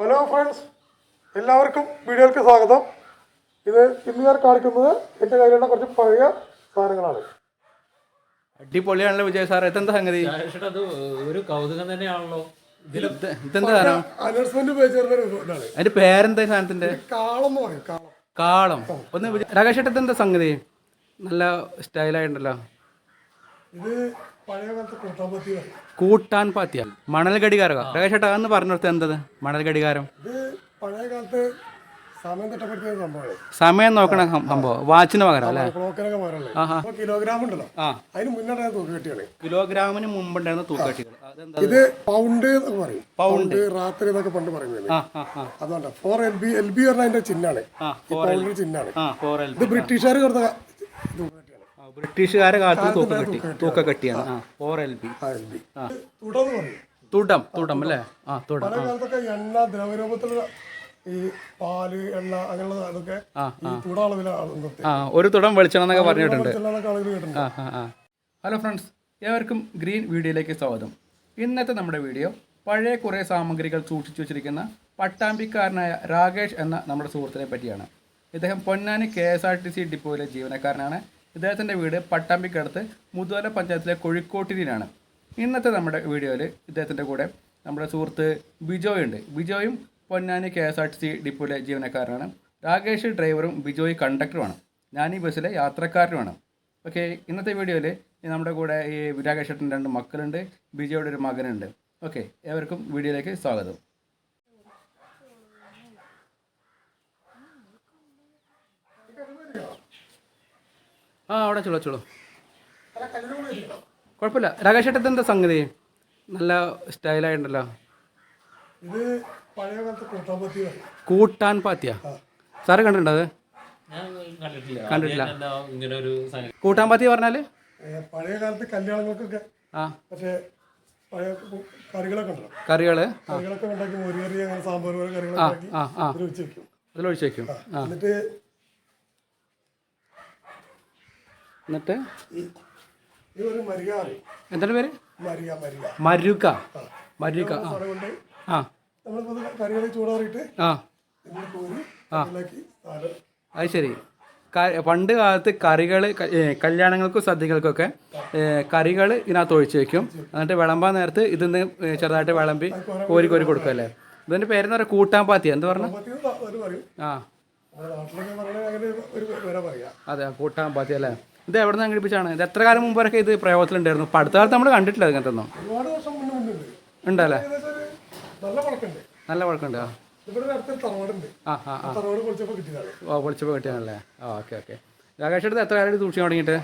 Hello friends എല്ലാവർക്കും വീഡിയോയിലേക്ക് സ്വാഗതം. ഇത് ഇന്ന് ഞാൻ കാണിക്കുന്നത് എന്റെ കയ്യിലുള്ള കുറച്ച് പഴയ സാധനങ്ങളാണ്. അടിപൊളിയാണല്ലോ വിജയ് സാർ ഇതെന്താ സംഗതി? അത് ഒരു കൗതുകം തന്നെയാണല്ലോ. ഇതെന്താ സാധനം? അനൗൺസ്മെന്റ് അതിന്റെ പേരെന്താ സാധനത്തിന്റെ? കാളം എന്ന് പറയും കാളം. കാളം. ഒന്ന് വിജയ് രാകേഷ് ഏട്ടാ, ഇതെന്താ സംഗതി? നല്ല സ്റ്റൈലായിട്ടുണ്ടല്ലോ ഇത് കൂട്ടാൻ പാത്തിയ മണൽ ഘടികാരം രാകേഷ് ഏട്ടാ അന്ന് പറഞ്ഞു എന്തത്? മണൽ ഘടികാരം ഇത് പഴയ കാലത്ത് സമയം തിട്ടപ്പെടുത്തിയ സംഭവമാണ് സമയം നോക്കണ സംഭവം. വാച്ചിന് പകരം അല്ലേ? ക്ലോക്കിനൊക്കെ കിലോഗ്രാം ഉണ്ടല്ലോ അതിന് മുന്നേ കിലോഗ്രാമിന് മുമ്പുണ്ടായിരുന്ന അതെന്താ ഇത് പൗണ്ട്. എന്നൊക്കെ പറയും പൗണ്ട് റാത്രി എന്നൊക്കെ പണ്ട് പറയുന്നത് ആ ആ ആ. അതുകൊണ്ട് four L B L B പറഞ്ഞ അതിന്റെ ചിഹ്നാണ് ആ ഈ പൗണ്ടിന്റെ ചിഹ്നാണ് ആ ഫോർ ഇത് ബ്രിട്ടീഷുകാർ കൊടുത്ത ബ്രിട്ടീഷുകാരെ കാലത്ത് തൂക്ക കെട്ടി. തൂക്ക കെട്ടിയാണ്. ആ. Four L B. തുടർന്ന് പറയും തുടം തുടം അല്ലേ? ആ തുടം എണ്ണ ദ്രവരൂപത്തിലുള്ള ഈ പാൽ എണ്ണ അങ്ങനെയുള്ള അതൊക്കെ ആ, ഈ തുട അളവിലാണ് നിർത്തി ആ ഒരു തുടം വെളിച്ചെണ്ണ എന്നൊക്കെ പറഞ്ഞിട്ടുണ്ട് ഹലോ ഫ്രണ്ട്സ് ഏവർക്കും ഗ്രീൻ വീഡിയോയിലേക്ക് സ്വാഗതം. ഇന്നത്തെ നമ്മുടെ വീഡിയോ പഴയ കുറേ സാമഗ്രികൾ സൂക്ഷിച്ചു വെച്ചിരിക്കുന്ന പട്ടാമ്പിക്കാരനായ രാകേഷ് എന്ന നമ്മുടെ സുഹൃത്തിനെ പറ്റിയാണ്. ഇദ്ദേഹം Ponnani K S R T C ഡിപ്പോയിലെ ജീവനക്കാരനാണ്. ഇദ്ദേഹത്തിന്റെ വീട് പട്ടാമ്പിക്കടുത്ത് മുതുവല പഞ്ചായത്തിലെ കൊഴിക്കോട്ടിരിയിലാണ് ഇന്നത്തെ നമ്മുടെ വീഡിയോയിൽ ഇദ്ദേഹത്തിന്റെ കൂടെ നമ്മുടെ സുഹൃത്ത് ബിജോയ് ഉണ്ട് ബിജോയും Ponnani K S R T C ഡിപ്പോയിലെ ജീവനക്കാരനാണ്. രാകേഷ് ഡ്രൈവറും ബിജോയ് കണ്ടക്ടറുമാണ്. ഞാൻ ഈ ബസ്സിലെ യാത്രക്കാരനുമാണ്. ഓക്കെ ഇന്നത്തെ വീഡിയോയിൽ നമ്മുടെ കൂടെ ഈ രാകേഷ് ഏട്ടന്റെ രണ്ട് മക്കളുണ്ട്. ബിജോയുടെ ഒരു മകനുണ്ട്. ഓക്കെ ഏവർക്കും വീഡിയോയിലേക്ക് സ്വാഗതം. ആ അവിടെ ചുളോ ചുളോ കുഴപ്പമില്ല. രാകേഷ് ഏട്ടത്തെ എന്താ സംഗതി? നല്ല സ്റ്റൈലായിട്ടുണ്ടല്ലോ. ഇത് പഴയ കാലത്ത് കൂട്ടാമ്പത്തി പറയും കൂട്ടാൻ പാത്തിയ? സാറ് കണ്ടിട്ടുണ്ടോ അത്? ഞാൻ കണ്ടിട്ടില്ല. കൂട്ടാൻ പാത്തി പറഞ്ഞാൽ? പഴയ കാലത്ത് കല്യാണങ്ങൾക്കൊക്കെ ആ. പക്ഷേ കറികളൊക്കെ കറികൾ കറികളൊക്കെ ഉണ്ടാക്കി മോര് അങ്ങനെ സാമ്പാർ കറികളൊക്കെ വെക്കും. അതിലൊഴിച്ച് വയ്ക്കും ആ. എന്നിട്ട് എന്നിട്ട്? പറയും എന്താണ് പേര്? മരിക മരിക ആ. ആ. ആ. അത് ശരി. പണ്ട് കാലത്ത് കറികൾ കല്യാണങ്ങൾക്കും സദ്യകൾക്കൊക്കെ കറികൾ ഇതിനകത്ത് ഒഴിച്ചു വെക്കും. എന്നിട്ട് വിളമ്പാൻ നേരത്ത് ഇതിന്ന് ചെറുതായിട്ട് വിളമ്പി കോരി കോരി കൊടുക്കുമല്ലേ ഇതിന്റെ പേരെന്ന് പറയുക കൂട്ടാൻ പാത്തി എന്ത് പറഞ്ഞു? പറയും. ആ. പറയാം അതെ കൂട്ടാൻ പാത്തി അല്ലേ? ഇത് എവിടെ നിന്ന് സംഘടിപ്പിച്ചാണ് ഇത് എത്ര കാലം മുമ്പ് വരൊക്കെ ഇത് പ്രയോഗത്തിലുണ്ടായിരുന്നു? ഇപ്പം അടുത്ത കാലത്ത് നമ്മൾ കണ്ടിട്ടില്ല അങ്ങനത്തെ ഒന്നും ഉണ്ടല്ലേ? നല്ല വഴക്കുണ്ട് ആ. ഓ പൊളിച്ചപ്പോൾ കിട്ടിയാണല്ലേ ആ ഓക്കെ ഓക്കെ. രാകേഷ് എടുത്ത് എത്ര കാലം സൂക്ഷിക്കാൻ തുടങ്ങിയിട്ട്?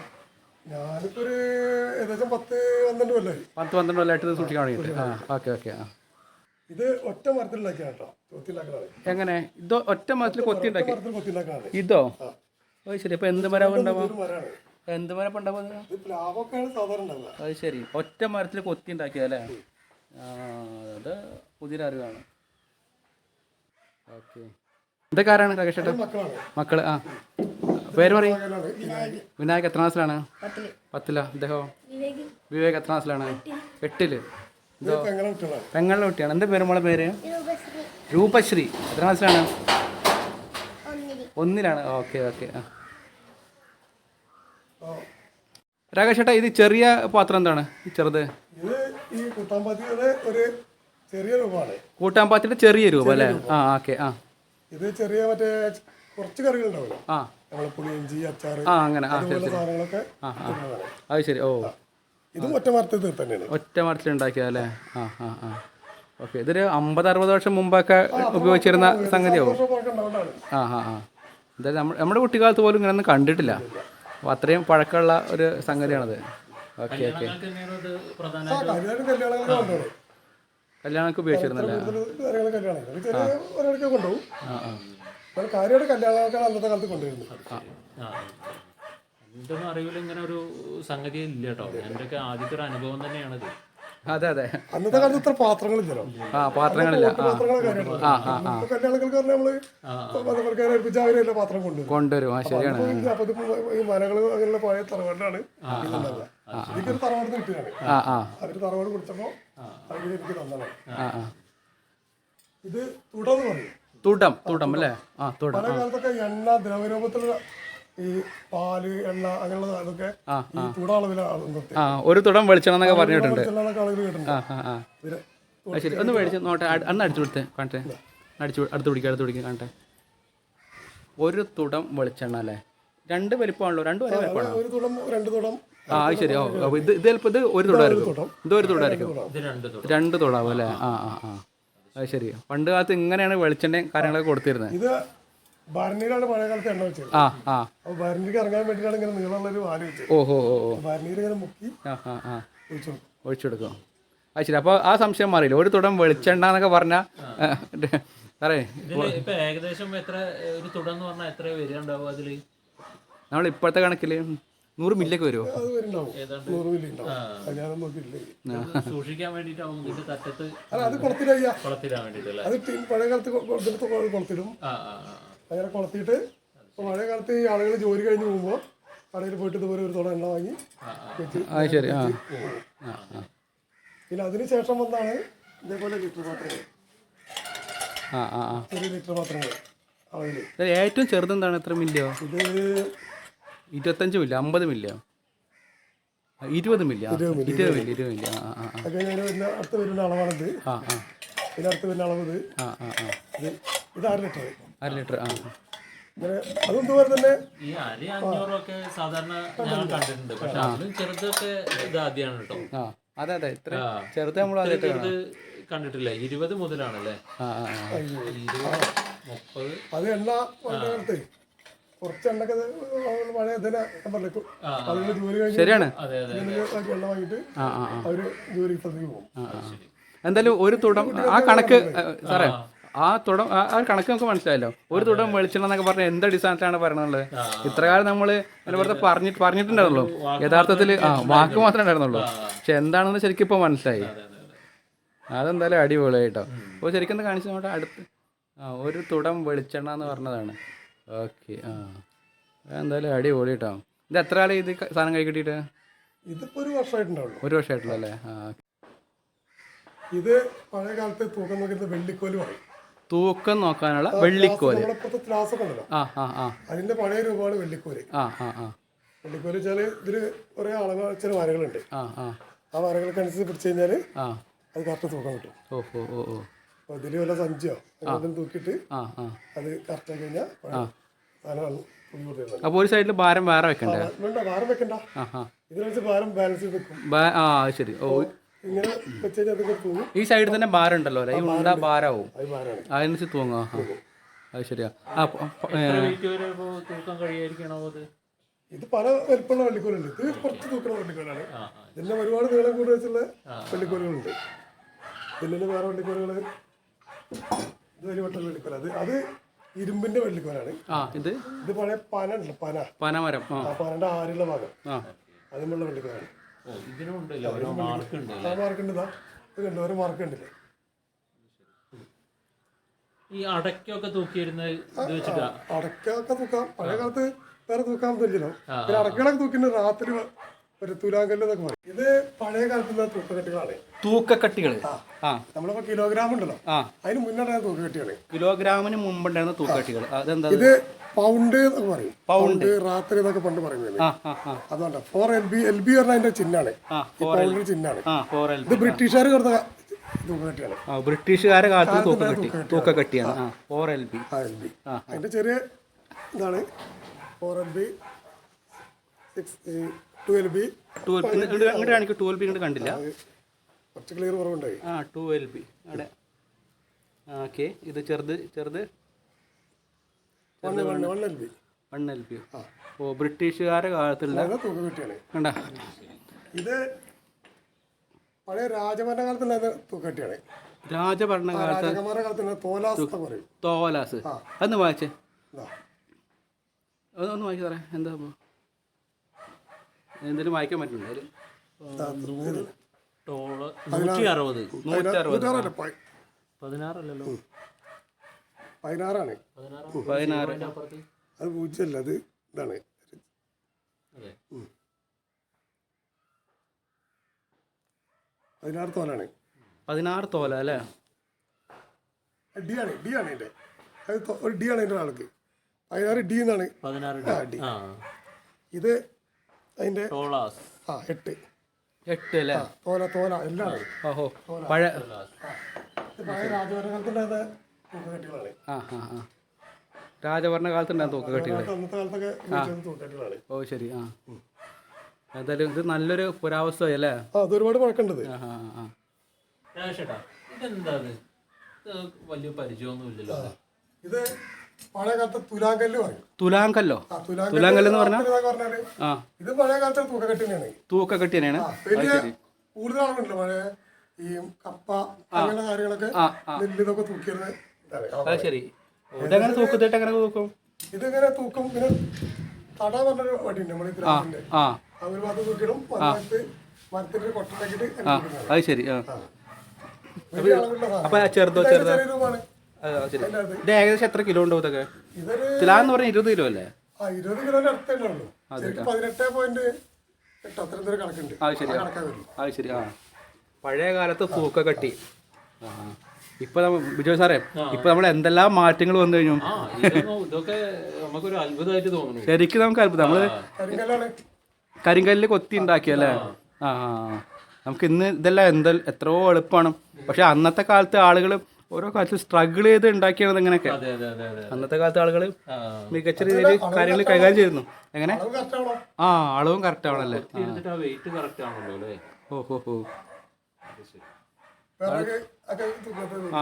പത്ത് പന്ത്രണ്ട് കൊല്ലമായിട്ട് സൂക്ഷിക്കാൻ ആ ഓക്കെ ഓക്കെ ആ. ഇത് ഒറ്റ മരത്തിലുണ്ടാക്കിയാണ് എങ്ങനെ? ഇതോ ഒറ്റ മരത്തിൽ കൊത്തി ഉണ്ടാക്കി ഇതോ? ശരി. അപ്പൊ എന്ത് മരം മരമാണ്. എന്ത് മരം ഇപ്പം ഉണ്ടാവുക? ഇത് പ്ലാവൊക്കെയാണ് സാധാരണ ഉണ്ടാവുക. അത് ശരി. ഒറ്റ മരത്തിൽ കൊത്തി ഉണ്ടാക്കിയതല്ലേ അല്ലേ അത് പുതിയൊരു അറിവാണ്. ഓക്കെ. ഇതൊക്കെ ആരാണ് രാകേഷ് ചേട്ടാ മക്കൾ ആ. പേര് പറയും. വിനായക് എത്ര ക്ലാസ്സിലാണ്? പത്തില. ഇദ്ദേഹം? വിവേക്. എത്ര ക്ലാസ്സിലാണ്? എട്ടിൽ. പെങ്ങളുടെ കുട്ടിയാണ്. എന്താ പേര് മോളെ പേര്? രൂപശ്രീ. എത്ര ക്ലാസ്സിലാണ്? ഒന്നിലാണ്. ഓക്കെ ഓക്കെ ആ, രാകേഷ് ചേട്ടാ ഇത് ചെറിയ പാത്രം എന്താണ്? ചെറുത്. കൂട്ടാമ്പാത്തിയുടെ ഈ കുട്ടാമ്പാത്തിയുടെ ഒരു ചെറിയ രൂപമാണ്. കൂട്ടാൻ പാത്തിയുടെ ചെറിയ രൂപം അല്ലേ? ആ ഓക്കെ ആ. ഇത് ചെറിയ മറ്റേ കുറച്ച് കറികൾ ആ. നമ്മളെ പുളിയിഞ്ചി അച്ചാർ ആ അങ്ങനെ. ആ ശരി അതുപോലുള്ള സാധനങ്ങളൊക്കെ ആ, ആ. അത് ശരി. ഓ. ഇത് ഒറ്റ മരത്തിൽ തന്നെയാണ്. ഒറ്റ മരത്തിൽ ഉണ്ടാക്കിയതല്ലേ ആ ആ ആ. ഓക്കെ ഇതൊരു അമ്പത് അറുപത് വർഷം മുമ്പൊക്കെ ഉപയോഗിച്ചിരുന്ന സംഗതിയാവും. ആ ആ ആ. എന്തായാലും നമ്മുടെ കുട്ടിക്കാലത്ത് പോലും ഇങ്ങനെയൊന്നും കണ്ടിട്ടില്ല. അപ്പോൾ അത്രയും പഴക്കമുള്ള ഒരു സംഗതിയാണത്. Okay okay. കല്യാണമൊക്കെ ഉപയോഗിച്ചിരുന്നല്ലേ? അന്നത്തെ കാലത്ത് എന്റെ അറിവിൽ ഇങ്ങനെ ഒരു സംഗതി ഇല്ല കേട്ടോ. എന്റെയൊക്കെ ആദ്യത്തെ ഒരു അനുഭവം തന്നെയാണിത്. അതെ അതെ. അന്നത്തെ കാലത്ത് ഇത്ര പാത്രങ്ങളില്ലല്ലോ. ആ പാത്രങ്ങളില്ല. കല്യാണങ്ങൾക്ക് നമ്മൾ പത്രക്കാരെ ഏൽപ്പിച്ച അവരെല്ലാം പാത്രം കൊണ്ടുവരും. കൊണ്ടുവരും. ആ ശരിയാണ്. അപ്പൊ ഈ മലകൾ അങ്ങനെയുള്ള പഴയ തറവാടാണ് എനിക്കൊരു തറവാട് കിട്ടിയാണ് ആ ആ. അവർ തറവാട് കൊടുത്തപ്പോ അവർ എനിക്ക് തന്നതാണ്. ഇത് തുടർന്ന് പറയും. തുടം തുടം അല്ലേ? ആ തുടം പല കാലത്തൊക്കെ എണ്ണ ദ്രവരൂപത്തിലുള്ള ഈ പാൽ എണ്ണ അങ്ങനെയുള്ള അതൊക്കെ ഈ തുട അളവിലാണ് ഒരു തുടം വെളിച്ചെണ്ണ എന്നൊക്കെ പറഞ്ഞിട്ടുണ്ട് ശരി. ഒന്ന് മേടിച്ച് നോട്ടെ. അന്ന് അടിച്ചു കൊടുത്തേ കാണട്ടെ അടിച്ചു അടുത്ത് പിടിക്കുക അടുത്ത് പിടിക്കുക കാണട്ടെ ഒരു തുടം വെളിച്ചെണ്ണ അല്ലേ? രണ്ട് വലിപ്പമാണല്ലോ രണ്ട് വരെ വലിപ്പമാണോ? ഒരു തുടം രണ്ട് തുടം. ആ അത് ശരി. ഓ ഇത് ഇത് ചിലപ്പോൾ ഇത് ഒരു തുടമായിരിക്കും തുടം. ഇത് ഒരു തുടമായിരിക്കും ഇത് രണ്ട് തുടം. രണ്ട് തുടമാവും അല്ലേ? ആ ആ ആ. അത് ശരി. പണ്ട് കാലത്ത് ഇങ്ങനെയാണ് വെളിച്ചെണ്ണയും കാര്യങ്ങളൊക്കെ കൊടുത്തിരുന്നത് ഇത് ഭരണിയിലാണ് പഴയ കാലത്ത് എണ്ണ വെച്ചത്. ആ ആ. അപ്പോൾ ഭരണിക്ക് ഇറങ്ങാൻ വേണ്ടിയിട്ടാണ് ഇങ്ങനെ നീളമുള്ള ഒരു വാൽ വെച്ചത്. ഓ ഓ ഓ ഓ ഭരണിയിൽ ഇങ്ങനെ മുക്കി ആ ആ ആ. ഒഴിച്ചു കൊടുക്കും. ഒഴിച്ചു കൊടുക്കും അത് ശരി. അപ്പോൾ ആ സംശയം മാറിയില്ല? ഒരു തുടം വെളിച്ചെണ്ണ എന്നൊക്കെ പറഞ്ഞാൽ സാറേ ഇതിൽ ഇപ്പൊ ഏകദേശം എത്ര ഒരു പറഞ്ഞാൽ എത്ര വരിക ഉണ്ടാവും അതിൽ? നമ്മൾ ഇപ്പോഴത്തെ കണക്കിൽ നൂറ് മില്ലൊക്കെ വരുമോ? അത് വരുന്നുണ്ടാവും. ഏതാണ്ട്? നൂറ് മില്ലി ഉണ്ടാവും. അത് ഞാനൊന്നും നോക്കിയിട്ടില്ല? ഇത് സൂക്ഷിക്കാൻ വേണ്ടിയിട്ടാവും ഇതിന്റെ തട്ടത്ത് അല്ല അത് കുളത്തിലയ്യ കുളത്തിടാൻ വേണ്ടിയിട്ടല്ലേ? അത് ടീൻ പഴയ കാലത്ത് കൊ- കൊ- ഇതിലത്തെ കുളത്തിലും ആ ആ ആ. അങ്ങനെ കൊളത്തിയിട്ട് ഇപ്പോൾ മഴക്കാലത്ത് ഈ ആളുകൾ ജോലി കഴിഞ്ഞ് പോകുമ്പോൾ കടയിൽ പോയിട്ട് ഇതുപോലെ ഒരു തുണ എണ്ണ വാങ്ങി വെച്ച് ശരി. പിന്നെ അതിന് ശേഷം വന്നാണ് ഇതേപോലെ ലിറ്റർ പാത്രങ്ങൾ. ചെറിയ ലിറ്റർ പാത്രങ്ങൾ അളവിൽ ഏറ്റവും ചെറുതെന്താണ് എത്ര മില്ലിയോ? ഇത് ഇരുപത്തഞ്ച് മില്ല അമ്പത് മില്ലയോ? ആ, ഇരുപത് മില്ല ഇരുപത് മില്ല ഇരുപത് മില്ല. അടുത്ത് വരുന്ന അളവാണിത്. ആ ആ. പിന്നെ അടുത്ത് വരുന്ന അളവ് ഇത്. ആ ആ ആ. ഇത് അര ലിറ്റർ. അര ലിറ്റർ ആ. തന്നെ ഈ അരി അഞ്ഞൂറൊക്കെ സാധാരണ ഞാൻ കണ്ടിട്ടുണ്ട്. പക്ഷെ അതിലും ചെറുതൊക്കെ ഇത് ആദ്യമാണ് കേട്ടോ. അതെ അതെ. ഇത്ര. ചെറുത് നമ്മൾ ചെറുത് കണ്ടിട്ടില്ല? ഇരുപത് മുതലാണല്ലേ? മുപ്പത്. അത് കാലത്ത് കുറച്ച് എണ്ണൊക്കെ പഴയ പറഞ്ഞു ജോലി കഴിഞ്ഞ് ശരിയാണ്. എണ്ണ വാങ്ങിയിട്ട് ജോലി സ്ഥലത്തേക്ക് പോകും. എന്തായാലും ഒരു തുടം ആ കണക്ക് സാറേ. ആ തുടം ആ ഒരു കണക്ക് നമുക്ക് മനസ്സിലായല്ലോ. ഒരു തുടം വെളിച്ചെണ്ണ എന്നൊക്കെ പറഞ്ഞാൽ എന്ത് അടിസ്ഥാനത്തിലാണ് പറയുന്നത് ഇത്രകാലം നമ്മൾ വെറുതെ പറഞ്ഞിട്ട് പറഞ്ഞിട്ടുണ്ടായിരുന്നുള്ളൂ യഥാർത്ഥത്തിൽ ആ വാക്ക് മാത്രമേ ഉണ്ടായിരുന്നുള്ളൂ. പക്ഷെ എന്താണെന്ന് ശരിക്കും ഇപ്പോൾ മനസ്സിലായി. അതെന്തായാലും അടിപൊളിയായിട്ടോ അപ്പോൾ ശരിക്കും ഒന്ന് കാണിച്ചു നോട്ടെ അടുത്ത്. ആ ഒരു തുടം വെളിച്ചെണ്ണ എന്ന് പറഞ്ഞതാണ്. ഓക്കെ ആ. എന്തായാലും അടിപൊളി കേട്ടോ. ഇത് എത്ര ആളെ ഇത് സാധനം കൈ കിട്ടിയിട്ട്? ഇതിപ്പോ ഒരു വർഷമായിട്ടുണ്ടാവുള്ളൂ. ഒരു വർഷമായിട്ടുള്ളൂ അല്ലേ? ആ ഇത് പഴയ കാലത്ത് തൂക്കം നോക്കുന്നത് വെള്ളിക്കോൽ പറയും. തൂക്കം നോക്കാനുള്ള വെള്ളിക്കോൽ. ആ ആ ആ. അതിന്റെ പഴയ രൂപമാണ് വെള്ളിക്കോൽ. ആ ആ ആ. വെള്ളിക്കോൽ വെച്ചാൽ ഇതിൽ കുറെ അളവ് ചില വരകളുണ്ട്. ആ ആ. അനുസരിച്ച് പിടിച്ചു കഴിഞ്ഞാൽ ആ. അത് കറക്റ്റ് തൂക്കം കിട്ടും. ഓ ഓ ഓ ഓ. അപ്പോൾ ഇതിൽ വല്ല സഞ്ചിയോ എന്തെങ്കിലും തൂക്കിയിട്ട് ആ ആ. അത് കറക്റ്റ് ആക്കി കഴിഞ്ഞാൽ സാധനം തൂക്കി കൊടുത്തിരുന്നത് അപ്പോൾ ഒരു സൈഡിൽ ഭാരം വേറെ വെക്കണ്ടേ? വേണ്ട ഭാരം വെക്കണ്ട. ഇതിനനുസരിച്ച് ഭാരം ബാലൻസ് ചെയ്ത് വെക്കും. ആ ശരി. ഓ ഇങ്ങനെ തൂങ്ങും. ഈ സൈഡിൽ തന്നെ ഭാരം ഉണ്ടല്ലോ അല്ലേ ഈ ഉണ്ട ഭാരമാവും അത് ഭാരമാണ്. അതിനനുസരിച്ച് തൂങ്ങാ. ആ അത് ശരിയാ. ആ പ- പ- ഏ, ഇത് പല വലിപ്പമുള്ള വള്ളിക്കോലുണ്ട് ഇത് കുറച്ച് തൂക്കുന്ന വള്ളിക്കോലാണ് ഇതിന്റെ ഒരുപാട് നീളം കൂടി വെച്ചുള്ള വള്ളിക്കോലുകളുണ്ട് ഇതിലെ വേറെ വള്ളിക്കോലുകൾ ഇത് വലിയ വട്ടം വള്ളിക്കോല അത് അത് ഇരുമ്പിന്റെ വള്ളിക്കോലാണ് ആ ഇത്? ഇത് പഴയ പന ഉണ്ടല്ലോ പന. പനമരം. ആ. ആ പനന്റെ ആരുള്ള ഭാഗം. ആ. അതുമുള്ള വെള്ളിക്കോലാണ് ഓ ഇതിനും ഉണ്ടല്ലോ ഓരോ മാർക്ക് ഉണ്ട്. ആ മാർക്ക് ഉണ്ട്. ഇതാ ഇത് കണ്ടോ? ഒരു മാർക്ക് ഉണ്ടല്ലേ ഈ അടയ്ക്കൊക്കെ തൂക്കിയിരുന്ന തൂക്കാം. പഴയ കാലത്ത് വേറെ തൂക്കാൻ പറ്റില്ലല്ലോ. പിന്നെ അടക്കളൊക്കെ തൂക്കുന്നത് രാത്രി ഒരു തുലാങ്കല്ല് എന്നൊക്കെ പറയും ഇത് പഴയ കാലത്തുള്ള തൂക്കക്കെട്ടുകളാണ്. തൂക്കക്കട്ടികൾ ആ. നമ്മളിപ്പോ കിലോഗ്രാം ഉണ്ടല്ലോ. അതിന് മുന്നേ തൂക്കക്കെട്ടികൾ. കിലോഗ്രാമിന് മുമ്പുണ്ടായിരുന്ന തൂക്കക്കട്ടികൾ അതെന്താ? ഇത് പൗണ്ട് എന്നൊക്കെ പറയും. പൗണ്ട് രാത്രി എന്നൊക്കെ പണ്ട് പറയുന്നത്. അതുകൊണ്ട്. Four L B L B പറഞ്ഞ അതിന്റെ ചിഹ്നാണ്. ചിഹ്നാണ്. ഇത് ബ്രിട്ടീഷുകാർ കൊടുത്ത ബ്രിട്ടീഷുകാരെ കാലത്ത് തൂക്കക്കട്ടിയാണ് ആ ഫോർ എൽ ബി. അതിന്റെ ചെറിയ ഇതാണ്. Four L B six two L B twelve ഇങ്ങോട്ട് കാണിക്കും. ട്വൽവ് ബി ഇങ്ങോട്ട് കണ്ടില്ല. കുറച്ച് ക്ലിയർ കുറവുണ്ടായി. ആ ടു എൽ ബി അവിടെ. ഓക്കെ ഇത് ചെറുത് ചെറുത്. വൺ എൽ ബി ഓ ബ്രിട്ടീഷുകാരുടെ കാലത്തുള്ള കണ്ട. ഇത് പഴയ രാജഭരണകാലത്തുള്ള രാജഭരണകാലത്ത് തോലാസ് അതൊന്ന് വായിച്ചേ. അതൊന്ന് വായിച്ചു സാറേ. എന്താ എന്തെങ്കിലും വായിക്കാൻ പറ്റുന്നുണ്ടോ. നൂറ്റി അറുപത് നൂറ്റി അറുപത് പതിനാറല്ല പതിനാറല്ലല്ലോ. പതിനാറാണ്. പതിനാറ്. അത് പൂജ്യമല്ല അത് ഇതാണ്. അതെ. പതിനാറ് തോലാണ്. പതിനാറ് തോല അല്ലേ? ഡി ആണ് ഡി ആണ് അത് ഒരു ഡി ആണ് അതിന്റെ ആൾക്ക് പതിനാറ് ഡി എന്നാണ്. പതിനാറ് ഡി. ആ. ഇത് അതിന്റെ ആ എട്ട്. എട്ട് അല്ലേ? തോല തോല എല്ലാം. പഴയ ഇത് രാജഭരണകാലത്തുണ്ടായിരുന്ന ആ ആ ആ. രാജഭരണ കാലത്തുണ്ടാകും തൂക്ക അന്നത്തെ കാലത്തൊക്കെ ഉപയോഗിച്ചിരുന്ന ഓ ശരി ആ. എന്തായാലും ഇത് നല്ലൊരു പുരാവസ്തുവായി അല്ലേ ആ അത് ഒരുപാട് പഴക്കമുണ്ടത് ആ ആ ഇത് ഇത് വലിയ പരിചയമൊന്നുമില്ലല്ലോ ഇത് പഴയ കാലത്തെ തുലാങ്കല്ല് പറയും. തുലാങ്കല്ലോ? ആ തുലാങ്കല്ല് തുലാങ്കല്ല് എന്ന് പറഞ്ഞാൽ പറഞ്ഞാൽ ആ. ഇത് പഴയ കാലത്തെ തൂക്കക്കെട്ടി തന്നെയാണ്? തൂക്ക കെട്ടി തന്നെയാണ് വലിയ കൂടുതൽ പഴയ ഈ കപ്പ അങ്ങനെ കാര്യങ്ങളൊക്കെ തൂക്കിയത് നെല്ല് ഇതൊക്കെ അത് ശരി. ഇതെങ്ങനെ തൂക്കത്തിട്ട് എങ്ങനെ തൂക്കും? ഇതിങ്ങനെ തൂക്കും പിന്നെ തട പറഞ്ഞൊരു വടിയുണ്ട് നമ്മുടെ ഗ്രാമത്തിന്റെ ആ ആ. ഒരു ഭാഗത്ത് മരത്തിന്റെ ആ അത് ശരി ആ. വലിയ അളവുള്ള സാധനം. അപ്പൊ ചെറുതോ ഇതൊക്കെ ചെറുതോ. ചെറിയ രൂപമാണ്. ആ, ശരി. ഇത് ഏകദേശം എത്ര കിലോ ഉണ്ടാവും ഇതൊക്കെ? ഇതൊരു എന്ന് പറഞ്ഞാൽ ഇരുപത് കിലോ അല്ലേ? ആ ഇരുപത് കിലോന്റെ അടുത്തേ ഉള്ളൂ. ശരിക്കും പതിനെട്ട് പോയിന്റ് എട്ട് അത്രയും ദൂരം കണക്കുണ്ട്. അത് ശരി ആ. വരും അത് ശരി ആ. പഴയ കാലത്ത് തൂക്ക കെട്ടി. ആ ആ. ഇപ്പൊ നമ്മ ബിജോ സാറേ ഇപ്പൊ നമ്മൾ എന്തെല്ലാം മാറ്റങ്ങൾ വന്നു കഴിഞ്ഞു? ഇതൊക്കെ നമുക്കൊരു അത്ഭുതമായിട്ട് തോന്നുന്നു. ശരിക്കും നമുക്ക് അത്ഭുതം. നമ്മൾ കരിങ്കല്ലാണ്. കരിങ്കല്ല് കൊത്തി ഉണ്ടാക്കിയല്ലേ ആ. നമുക്ക് ഇന്ന് ഇതെല്ലാം എന്താ എത്രയോ എളുപ്പമാണ് പക്ഷെ അന്നത്തെ കാലത്ത് ആളുകൾ ഓരോ കാലത്ത് സ്ട്രഗിൾ ചെയ്ത് ഉണ്ടാക്കിയാണ് ഇങ്ങനെയൊക്കെ. അതെ അതെ അതെ അതെ. അന്നത്തെ കാലത്ത് ആളുകൾ മികച്ച രീതിയിൽ കാര്യങ്ങൾ കൈകാര്യം ചെയ്യുന്നു എങ്ങനെ? ആ അളവും കറക്റ്റ് ആണല്ലേ ഓഹോ ആ വെയിറ്റ് കറക്റ്റ് ആണല്ലോ അല്ലേ? ഓ ഹോ ഹോ ആ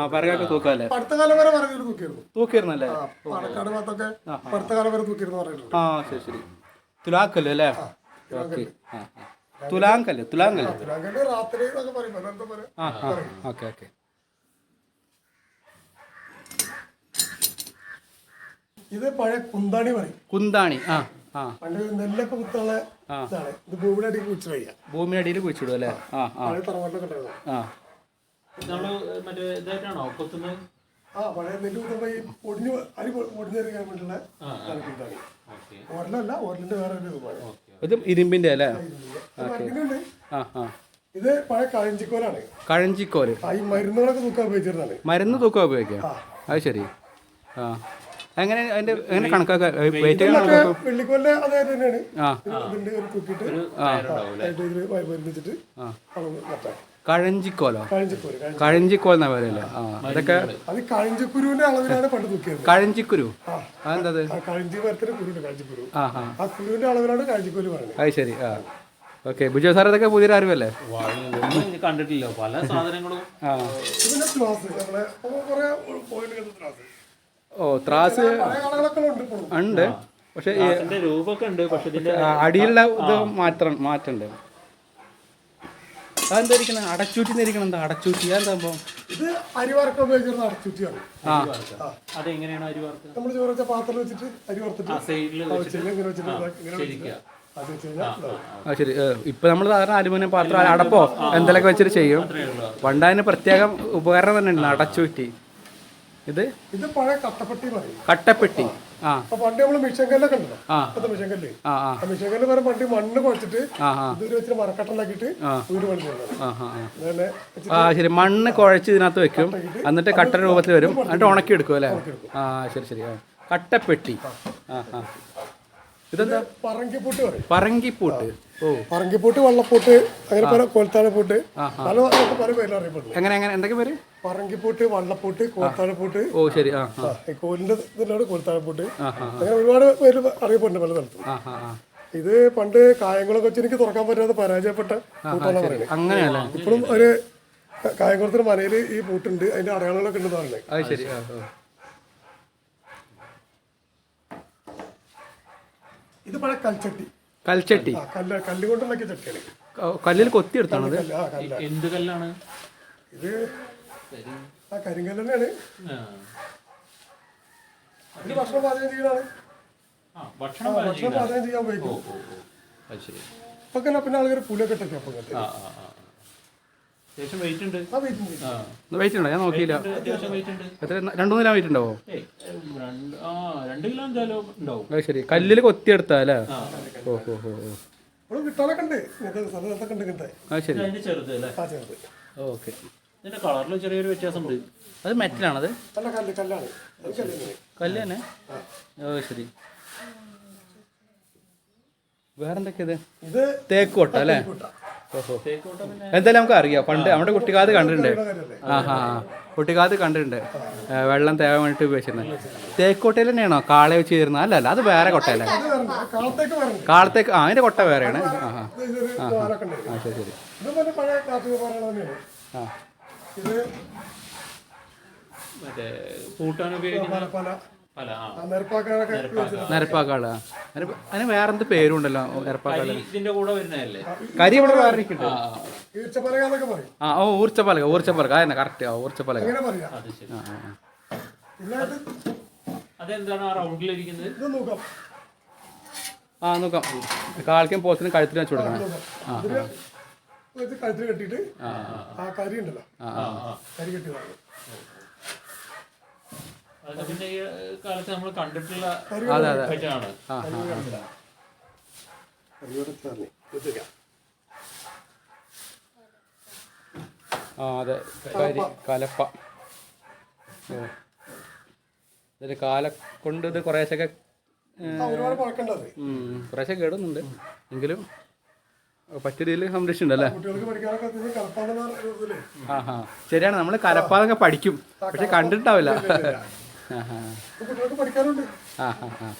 തൂക്കല്ലേ? അടുത്ത കാലം വരെ വിറകിൽ തൂക്കിയിരുന്നു. തൂക്കിയിരുന്നല്ലേ? ആ, പാലക്കാട് ഭാഗത്തൊക്കെ അടുത്ത കാലം വരെ തൂക്കിയിരുന്നു പറഞ്ഞിട്ടുണ്ട്. ആ ശരി ശരി. തുലാക്കല്ല് അല്ലേ? ഓക്കെ. ആ ഓക്കെ ഓക്കെ. ഇത് പഴയ കുന്താണി പറയും. കുന്താണി ആ ആ. പണ്ട് നെല്ലൊക്കെ കുത്തുള്ള ഇതാണ്. ഇത് ഭൂമിയുടെ അടിയിൽ കുഴിച്ചു ഭൂമിയുടെ ഭൂമിയടിയിൽ കുഴിച്ചിടും അല്ലേ? ആ ആ. തറവാട്ടിലൊക്കെ ഉണ്ടായിരുന്നു. ആ. നമ്മൾ മറ്റേ ഇതായിട്ടാണോ? കൊത്തുന്നത്? ആ പഴയ നെല്ല് കുത്തുമ്പോ ഈ ഒടിഞ്ഞു അരി വേണ്ടിയുള്ള ഇതാണ് വേറെ ഒരു രൂപമാണ് ഇത് ഇരുമ്പിന്റെ അല്ലേ? മരുന്നുണ്ട്. ആ ആ. ഇത് പഴയ കഴഞ്ചിക്കോലാണ് കഴഞ്ചിക്കോൽ ആ ഈ മരുന്നുകളൊക്കെ തൂക്കാൻ ഉപയോഗിച്ചിരുന്നതാണ്. മരുന്ന് തൂക്കം ഉപയോഗിക്കാം? അത് ശരി. ആ. എങ്ങനെ അതിന്റെ എങ്ങനെ കണക്കാക്കാം? വെയിറ്റ് ഇതൊക്കെ വെള്ളിക്കോലിന്റെ അതേ തന്നെയാണ്. ആ. ഇതിന്റെ ഒരു തൂക്കിയിട്ട് ടയറുണ്ടാവും അല്ലേ? ആയിട്ട് ഇതിൽ മരുന്നിച്ചിട്ട് അളവ് കറക്റ്റാണ് കഴഞ്ചിക്കോലോ കഴഞ്ചിക്കോൽ എന്നാ പറയല്ലേ ആ അതൊക്കെ അത് കഴഞ്ചിക്കുരുവിന്റെ അളവിലാണ് പണ്ട് തൂക്കിയത്. കഴഞ്ചിക്കുരു അതെന്തത്? ആ കഴഞ്ചി മരത്തിന്റെ കുരുണ്ട് കഴഞ്ചിക്കുരു ആ ആ. ആ കുരുവിന്റെ അളവിലാണ് കഴഞ്ചിക്കുരു പറയുന്നത് അത് ശരി ആ. ഓക്കെ ബിജു സാർ ഇതൊക്കെ പുതിയൊരു അറിവല്ലേ? കണ്ടിട്ടില്ല. പല സാധനങ്ങളും ഓ ത്രാസ്. ഉണ്ട് പക്ഷെ അതിന്റെ രൂപമൊക്കെ ഉണ്ട് പക്ഷെ അടിയിലുള്ള ഇത് മാറ്റം മാറ്റുണ്ട് അതെന്താ അടച്ചൂറ്റി ഇരിക്കണം എന്താ? അടച്ചൂറ്റി. അതെന്താ സംഭവം? ഇത് അരി വറക്കാൻ ഉപയോഗിച്ചിരുന്ന അടച്ചൂറ്റിയാണ്. ആ. അതെങ്ങനെയാണ് അരി വറുക്കുക നമ്മൾ ചോറ് വെച്ച പാത്രം വെച്ചിട്ട് അരി വറുത്തിട്ട് ആ സൈഡിൽ ആ വെച്ചിട്ട് ഇങ്ങനെ വെച്ചിട്ട് ഇതാ- ഇങ്ങനെ വെച്ചിട്ട് ശരിക്കാ. അത് വെച്ച് കഴിഞ്ഞാൽ ഇതാവും. ആ. ശരി. ഏ, ഇപ്പൊ നമ്മൾ സാധാരണ അലുമിനിയം പാത്രം അടപ്പോ എന്തെങ്കിലുമൊക്കെ വെച്ചിട്ട് ചെയ്യും. പണ്ട് അതിന് പ്രത്യേകം ഉപകരണം തന്നെ ഉണ്ട്. അടച്ചൂറ്റി. ഇത്? ഇത് പഴയ കട്ടപ്പെട്ടി പറയും. കട്ടപ്പെട്ടി. അപ്പൊ പണ്ട് നമ്മൾ മിഷൻ കല്ലൊക്കെ ഉണ്ടല്ലോ. ആ. ഇപ്പത്തെ മിഷൻ കല്ല് ആ. മിഷൻ കല്ല് പറയും പണ്ട് മണ്ണ് കുഴച്ചിട്ട് ആ വെച്ചിട്ട് മരക്കട്ടുണ്ടാക്കിയിട്ട് വീട് പണിഞ്ഞത് ആ ശരി. മണ്ണ് കുഴച്ച് ഇതിനകത്ത് വെക്കും. എന്നിട്ട് കട്ട രൂപത്തിൽ വരും. എന്നിട്ട് ഉണക്കി എടുക്കും അല്ലേ? ആ ശരി ശരി. കട്ടപ്പെട്ടി. ആ ആ. ഇതെന്താ? പറങ്കിപ്പൂട്ട് പറയും. പറങ്കിപ്പൂട്ട്. പറങ്കിപ്പൂട്ട് വള്ളപ്പൂട്ട് അങ്ങനെ പല കോൽത്താഴപ്പൂട്ട്. പല പല പേരിൽ അറിയപ്പെടുന്നു. എങ്ങനെ എങ്ങനെ എന്തൊക്കെ പേര്? പറങ്കിപ്പൂട്ട് വള്ളപ്പൂട്ട് കോൽത്താഴപ്പൂട്ട്. ഓ ശരി. ആ കോലിന്റെ ഇതിലാണ് കോൽത്താഴപ്പൂട്ട്. അങ്ങനെ ഒരുപാട് പേര് അറിയപ്പെടുന്നുണ്ട് പല സ്ഥലത്തും. ഇത് പണ്ട് കായംകുളം വെച്ച് എനിക്ക് തുറക്കാൻ പറ്റാതെ പരാജയപ്പെട്ട പൂട്ടാണ് പറയുന്നത് അങ്ങനെയല്ലേ ഇപ്പോഴും ഒരു കായംകുളത്തിന് മനയിൽ ഈ പൂട്ടുണ്ട്. അതിന്റെ അടയാളങ്ങളൊക്കെ ഉണ്ട് പറയുന്നത്. ഇത് പഴയ കൽച്ചട്ടി. കൽച്ചട്ടി. ആ കല്ല് കല്ല് കൊണ്ടുണ്ടാക്കിയ ചട്ടിയാണ്. ക- കല്ലിൽ കൊത്തി എടുത്താണത് കല്ല്, ആ കല്ല. എന്ത് കല്ലാണ്? ഇത് ആ കരിങ്കല്ല് തന്നെയാണ്. ആ. ഇത് ഭക്ഷണം പാചകം ആ, ഭക്ഷണം ഭക്ഷണം പാചകം ചെയ്യാൻ ഉപയോഗിക്കും. ഓ, ഓ. അത് ശരി. ഇപ്പൊ പിന്നെ ആൾക്കാർ പുലൊക്കെ ഇട്ടൊക്കെ അപ്പൊ ഇങ്ങനത്തെ. ആ ആ ആ. അത്യാവശ്യം വെയിറ്റ് ഉണ്ട്. ആ വെയിറ്റ് ഉണ്ട്. ആ. വെയിറ്റ് ഉണ്ടോ? ഞാൻ നോക്കിയില്ല. അത്യാവശ്യം വെയിറ്റ് ഉണ്ട്. എത്ര രണ്ടു മൂന്ന് കിലോ വെയിറ്റ് ഉണ്ടാവോ? ഏയ് രണ്ട് ആ രണ്ട് കിലോ എന്തായാലും ഉണ്ടാവും. അത് ശരി. കല്ലിൽ കൊത്തി അല്ലേ? ആ. ഓ ഓ ഓ ഓ. ഇവിടെ കിട്ടാനൊക്കെ ഉണ്ട്. ഇങ്ങനത്തെ സ്ഥലത്തൊക്കെ ഉണ്ട് ഇങ്ങനത്തെ. അത് ശരി. അതിന്റെ ചെറുത് അല്ലേ? ആ ചേർത്ത് ഓക്കെ. ഇതിന്റെ കളറിൽ ചെറിയൊരു വ്യത്യാസമുണ്ട്. അത് മെറ്റലാണത് നല്ല കല്ല് കല്ലാണ്. അത് കല്ലിന് കല്ല് തന്നെ? ഓ ശരി. വേറെന്തൊക്കെയാ ഇത്? തേക്കോട്ട അല്ലേ? കൂട്ട. ഓഹോ എന്തായാലും നമുക്ക് അറിയാം പണ്ട് നമ്മുടെ കുട്ടിക്കാലത്ത് കണ്ടിട്ടുണ്ട്. ആ ഹാ കുട്ടിക്കാലത്ത് കണ്ടിട്ടുണ്ട്. വെള്ളം തേവാൻ വേണ്ടിട്ട് ഉപയോഗിച്ചിരുന്നത് തേക്കോട്ടയിൽ തന്നെയാണോ? കാള വെച്ച് ചേരുന്നത് അല്ല അല്ല അത് വേറെ കൊട്ടയല്ലേ? കാളത്തേക്ക് ആ അതിന്റെ കൊട്ട വേറെയാണ്. ആ ഹാ ശരി ശരി. ഇത് പിന്നെ പഴയ കാർഷിക പറയണ തന്നെയാണ്. ആ. ഇത് മറ്റേ പൂട്ടാൻ ഉപയോഗിക്കുന്ന ആ. ആ. നരപ്പാക്കാൾ അതിന് വേറെന്ത് പേരുണ്ടല്ലോ നരപ്പാക്കാൾ കരി ഇവിടെ വേറെ ആ ഓ ഊർച്ചപ്പലക ഊർച്ചപ്പലക. അതന്നെ കറക്റ്റ് ആ ഊർച്ചപ്പലക. ആ ആ, ആ. ആ നോക്കാം. കാളിക്കും പോസ്റ്റിനും കഴുത്തിന് വെച്ച് കൊടുക്കണം. കഴുത്തിന് കെട്ടിട്ട് കഴുത്തിൽ കെട്ടിയിട്ട് ആ കരി ഉണ്ടല്ലോ ആ ആ കരി കെട്ടിയതാണ് അതൊക്കെ പിന്നെ ഈ കാലത്ത് നമ്മൾ കണ്ടിട്ടുള്ള അതെ അതെ. ഐറ്റമാണ് ആ അതെ. കരി കലപ്പ. ഓ. കാലക്കൊണ്ട് കാല കൊണ്ട് ഇത് കുറേശ്ശൊക്കെ കുറേശ്ശെ കേടുന്നുണ്ട്. എങ്കിലും പറ്റിയ രീതിയിൽ സംരക്ഷിച്ചിട്ടുണ്ടല്ലേ? കുട്ടികൾക്ക് പഠിക്കാനൊക്കെ ഇത് കലപ്പാന്നുള്ള ഇതിൽ. ആ ഹാ ശരിയാണ് നമ്മൾ കലപ്പാതൊക്കെ പഠിക്കും. പക്ഷെ ഇത് കുട്ടികൾക്ക് പഠിക്കാനുണ്ട് ആ ഹാ ആ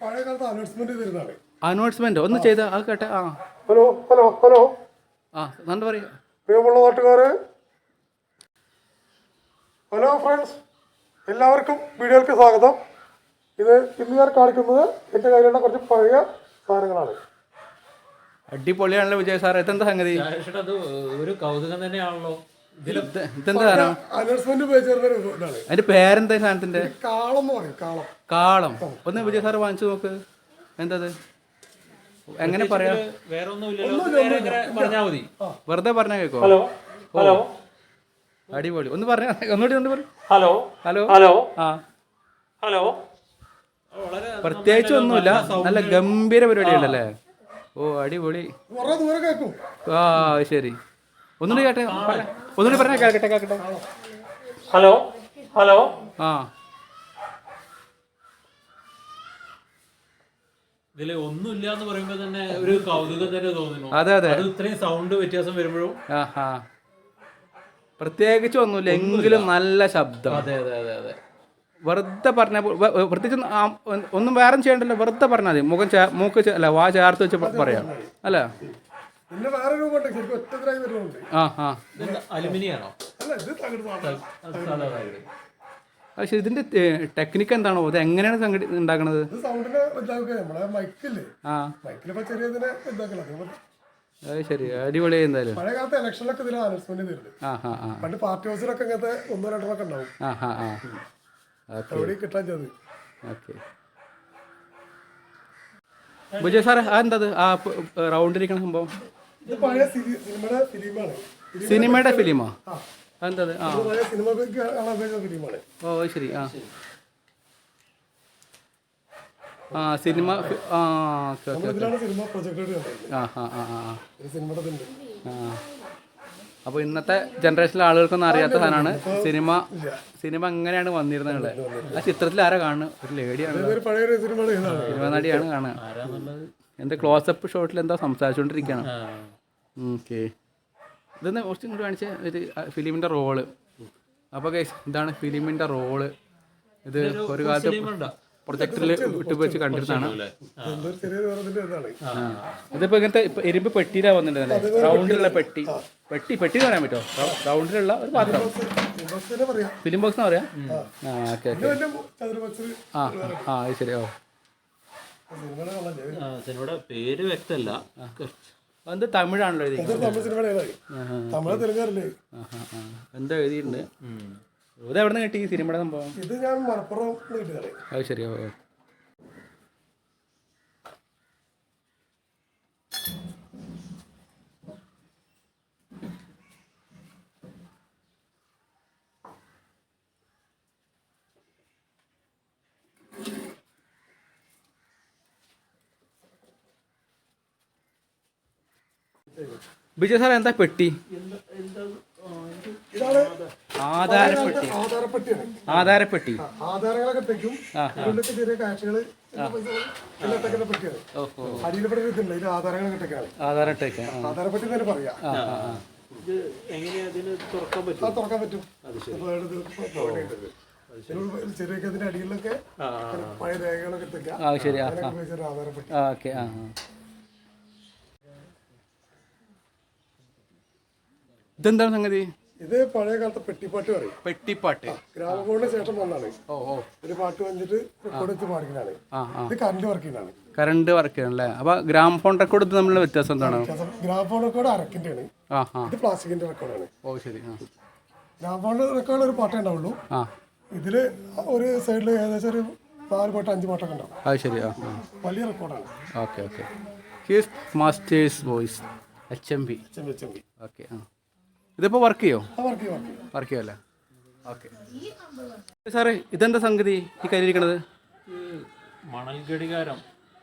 പഴയ കാലത്ത് അനൗൺസ്മെന്റ് തരുന്നതാണ് അനൗൺസ്മെന്റ് ഒന്ന് ചെയ്ത അത് കേട്ടെ ആ. Hello hello hello. ആ നന്ദി പറയുക പ്രിയമുള്ള നാട്ടുകാരെ. ഹലോ ഫ്രണ്ട്സ് എല്ലാവർക്കും വീഡിയോയിലേക്ക് സ്വാഗതം. ഇത് ഇന്ന് ഞാൻ കാണിക്കുന്നത് എന്റെ കയ്യിലുള്ള കുറച്ച് പഴയ സാധനങ്ങളാണ്. അടിപൊളിയാണല്ലോ വിജയ് സാർ ഇതെന്താ സംഗതി? അത് ഒരു കൗതുകം തന്നെയാണല്ലോ. അതിന്റെ പേരെന്താ ഈ സാധനത്തിന്റെ? കാളം ഒന്ന് വിജയ സാറ് വാങ്ങിച്ചു നോക്ക്. എന്തത്? എങ്ങനെ പറയാ? വേറെ മതി. വെറുതെ പറഞ്ഞാ കേക്കോ? Hello hello. അടിപൊളി. ഒന്ന് പറഞ്ഞ ഒന്നുകൂടി ഒന്ന് പറ ഹലോ. ഹലോ. ഹലോ. ആ. ഹലോ. പ്രത്യേകിച്ച് ഒന്നുമില്ല. നല്ല ഗംഭീര പരിപാടിയുണ്ടല്ലേ ഓ അടിപൊളി. ആ ശരി. ഒന്നുകൂടി കേട്ടെ? പറഞ്ഞേ. ഒന്നുകൂടി പറഞ്ഞാൽ കേൾക്കട്ടെ കേൾക്കട്ടെ. Hello hello. ആ. ഇതിൽ ഒന്നുമില്ല എന്ന് പറയുമ്പോൾ തന്നെ ഒരു കൗതുകം തന്നെ തോന്നുന്നു. അതെ അതെ. അത് ഇത്രയും സൗണ്ട് വ്യത്യാസം വരുമ്പോഴും ആഹാ പ്രത്യേകിച്ച് ഒന്നുമില്ല എങ്കിലും നല്ല ശബ്ദം. അതെ അതെ അതെ അതെ. വെറുതെ പറഞ്ഞ പ്രത്യേകിച്ച് ഒന്നും വേറെ ചെയ്യണ്ടല്ലോ വെറുതെ പറഞ്ഞാൽ മതി. മുഖം മൂക്ക് അല്ല വാ ചേർത്ത് വെച്ച് പറയാം. അല്ല? പിന്നെ വേറെ രൂപമുണ്ട് ശരിക്കും ഒറ്റ വരുന്നുണ്ട് ആ ആ. അലുമിനിയാണോ? അല്ല ഇത് പക്ഷെ ഇതിന്റെ ടെക്നിക്ക് എന്താണോ? ഇത് എങ്ങനെയാണ് സംഘടി ഉണ്ടാക്കണത്? ഇത് സൗണ്ടിനെ നമ്മളെ മൈക്കില്ലേ ആ. മൈക്കിലിപ്പോ അതുപോലെ അത് ശരി അടിപൊളി എന്തായാലും. പഴയ കാലത്ത് ഇലക്ഷനിലൊക്കെ ഇതിന് അനൗൺസ്മെന്റ് തരുന്നത് ആ ആ ആ. പണ്ട് പാർട്ടി ഹൗസിലൊക്കെ ഇങ്ങനത്തെ ഒന്നോ രണ്ടോ ഒക്കെ ഉണ്ടാവും. ആ ആ ആ. ഓക്കെ അവിടെ കിട്ടാൻ ചെയ്ത് ഓക്കെ. വിജയ് സാറേ ആ എന്താ ആ റൗണ്ടിരിക്കണ സംഭവം. ഇത് പഴയ സിനിമയുടെ ഫിലിമാണ്. സിനിമയുടെ ഫിലിമോ? ആ. പഴയ ഫിലിമാണ്. ഓ ശരി. ആ. ആ സിനിമ ആ ഓക്കെ ഓക്കെ ഇതിലാണ് സിനിമ പ്രൊജക്ട് ആ ആ ആ ആ അപ്പോൾ ഇന്നത്തെ ജനറേഷനിലെ ആളുകൾക്കൊന്നും അറിയാത്ത സാധനമാണ് സിനിമ. സിനിമ എങ്ങനെയാണ് വന്നിരുന്നത് ആ ചിത്രത്തിൽ ആരാ കാണുന്നത്? ഒരു ലേഡിയാണ് സിനിമ നടിയാണ് കാണുക എന്റെ ക്ലോസപ്പ് ഷോട്ടിൽ എന്താ സംസാരിച്ചുകൊണ്ടിരിക്കുകയാണ്. ഓക്കെ ഇതൊന്ന് കുറച്ചും ഇങ്ങോട്ട് കാണിച്ച? ഒരു ഫിലിമിന്റെ റോൾ അപ്പോൾ ഗൈസ് ഇതാണ് ഫിലിമിന്റെ റോൾ ഇത് ഒരു കാലത്ത്? പ്രൊജക്ടറിൽ ഇട്ട് വെച്ച് കണ്ടിരുന്നതാണ് ഇതിപ്പോ ഇങ്ങനത്തെ ഇപ്പൊ പെട്ടിയിലാ വന്നിട്ടുണ്ടല്ലേ റൗണ്ടിലുള്ള പെട്ടി. പെട്ടി. പെട്ടി എന്ന് പറയാൻ പറ്റുമോ? റൗണ്ടിലുള്ള ഒരു പാത്രം. ഫിലിം ബോക്സ് എന്ന് പറയാം. ആ. ഓക്കെ ആ ആ അത് ശരി. ഓ. സിനിമയുടെ പേര് വ്യക്തമല്ല. അത് തമിഴാണല്ലോ തമിഴ് എന്താ എഴുതിയിട്ടുണ്ട് ഇത് എവിടെ നിന്ന് കിട്ടി ഈ സിനിമയുടെ സംഭവം? ഇത് ഞാൻ മലപ്പുറം അത് ശരി വിജയ് സാർ എന്താ പെട്ടി? ആധാരപ്പെട്ടി. ആധാരപ്പെട്ടിയാണ് ആധാരപ്പെട്ടി. ആധാരങ്ങളൊക്കെ തെക്കും. ഉള്ളിലൊക്കെ ചെറിയ ആധാരങ്ങളൊക്കെ ആധാരപ്പെട്ടി തന്നെ പറയാം. തുറക്കാൻ പറ്റും. ചെറിയ അടിയിലൊക്കെ പഴയ രേഖകളൊക്കെ അതിനൊക്കെ ആധാരപ്പെട്ടി ആ ഓക്കെ ആ ആ. ഇതെന്താണ് സംഗതി? ഇത് പഴയ കാലത്തെ പെട്ടിപ്പാട്ട് പറയും. പെട്ടിപ്പാട്ട്. ഗ്രാമഫോണിന് ശേഷം വന്നാണ്. ഓ ഓ. ഒരു പാട്ട് വന്നിട്ട് റെക്കോർഡ് വെച്ച് പാടിക്കുന്നതാണ്. ആ ഇത് കറണ്ട് വർക്ക് ചെയ്യുന്നതാണ്. കറണ്ട് അപ്പോൾ ഗ്രാം ഫോൺ റെക്കോർഡ് തമ്മിലുള്ള വ്യത്യാസം എന്താണ്? ഗ്രാമഫോൺ റെക്കോർഡ് അരക്കിന്റെ ആണ് ഇത് പ്ലാസ്റ്റിക്കിന്റെ റെക്കോർഡാണ് ഓ ശരി ഗ്രാം ഫോൺ റെക്കോർഡ് ഒരു പാട്ടേ ഉണ്ടാവുള്ളൂ. ആ. ഇതിൽ ഒരു സൈഡിൽ ഏകദേശം ഒരു നാല് പാട്ട് അഞ്ച് പാട്ടൊക്കെ ഉണ്ടാവും. അത് ശരി വലിയ റെക്കോർഡാണ് okay okay. His master's voice H M B M P okay ആ. ഇതിപ്പോൾ വർക്ക് ചെയ്യോ? ആ വർക്ക് ചെയ്യും വർക്ക് ചെയ്യും. വർക്ക് ചെയ്യുമല്ലേ ഓക്കെ സാറേ ഇതെന്താ സംഗതി ഈ കയ്യിലിരിക്കണത്? മണൽ ഘടികാരം